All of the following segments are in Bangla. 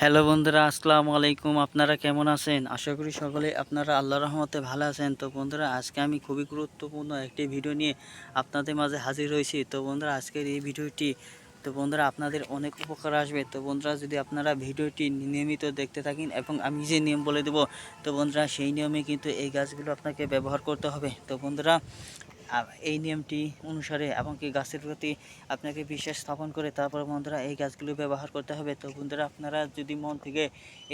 হ্যালো বন্ধুরা, আসসালামু আলাইকুম। আপনারা কেমন আছেন? আশা করি সকলে আপনারা আল্লাহ রহমতে ভালো আছেন। তো বন্ধুরা, আজকে আমি খুবই গুরুত্বপূর্ণ একটি ভিডিও নিয়ে আপনাদের মাঝে হাজির হয়েছি। তো বন্ধুরা, আজকের এই ভিডিওটি, তো বন্ধুরা, আপনাদের অনেক উপকার আসবে। তো বন্ধুরা, যদি আপনারা ভিডিওটি নিয়মিত দেখতে থাকেন এবং আমি যে নিয়ম বলে দেবো, তো বন্ধুরা, সেই নিয়মে কিন্তু এই গাছগুলো আপনাকে ব্যবহার করতে হবে। তো বন্ধুরা এই নিয়মটি অনুসারে এবং কি গাছের প্রতি আপনাকে বিশ্বাস স্থাপন করে তারপর বন্ধুরা এই গাছগুলো ব্যবহার করতে হবে। তো বন্ধুরা, আপনারা যদি মন থেকে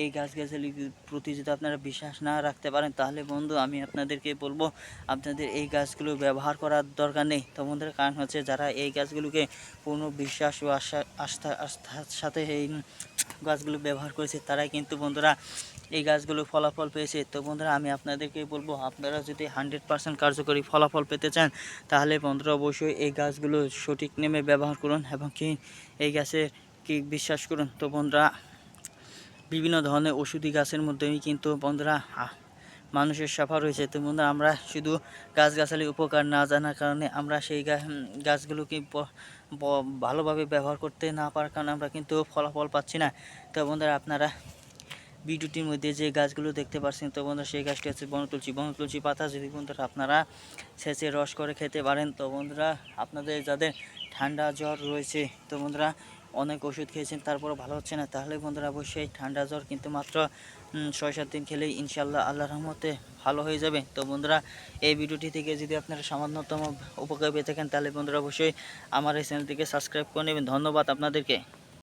এই গাছ গাছালির প্রতি যদি আপনারা বিশ্বাস না রাখতে পারেন, তাহলে বন্ধু আমি আপনাদেরকে বলব, আপনাদের এই গাছগুলো ব্যবহার করার দরকার নেই। তো বন্ধুরা, কারণ হচ্ছে যারা এই গাছগুলোকে পূর্ণ বিশ্বাস ও আশা আস্থা আস্থার সাথে এই গাছগুলো ব্যবহার করেছে, তারাই কিন্তু বন্ধুরা এই গাছগুলো ফলাফল পেয়েছে। তো বন্ধুরা, আমি আপনাদেরকে বলব, আপনারা যদি হান্ড্রেড পার্সেন্ট কার্যকরী ফলাফল পেতে চান, তাহলে বন্ধুরা অবশ্যই এই গাছগুলো সঠিক নেমে ব্যবহার করুন এবং কি এই গাছের কি বিশ্বাস করুন। তো বন্ধুরা, বিভিন্ন ধরনের ওষুধি গাছের মধ্যেই কিন্তু বন্ধুরা মানুষের সাফা রয়েছে। তো বন্ধুরা, আমরা শুধু গাছগাছালি উপকার না জানার কারণে আমরা সেই গাছগুলোকে ভালোভাবে ব্যবহার করতে না পারার কারণে আমরা কিন্তু ফলাফল পাচ্ছি না। তো বন্ধুরা, আপনারা ভিডিওটির মধ্যে যে গাছগুলো দেখতে পাচ্ছেন তো বন্ধুরা, সেই গাছটি হচ্ছে বনতুলসী বনতুলসী পাতা যদি বন্ধুরা আপনারা সেচে রস করে খেতে পারেন, তো বন্ধুরা, আপনাদের যাদের ঠান্ডা জ্বর রয়েছে, তো বন্ধুরা অনেক ওষুধ খেয়েছেন, তারপরও ভালো হচ্ছে না। তাহলে বন্ধুরা অবশ্যই ঠান্ডা জ্বর কিন্তু মাত্র ছয় সাত দিন খেলেই ইনশাল্লাহ আল্লাহ রহমতে ভালো হয়ে যাবে। তো বন্ধুরা, এই ভিডিওটি থেকে যদি আপনারা সামান্যতম উপকার পেয়ে থাকেন, তাহলে বন্ধুরা অবশ্যই আমার এই চ্যানেলটিকে সাবস্ক্রাইব করে নেবেন। ধন্যবাদ আপনাদেরকে।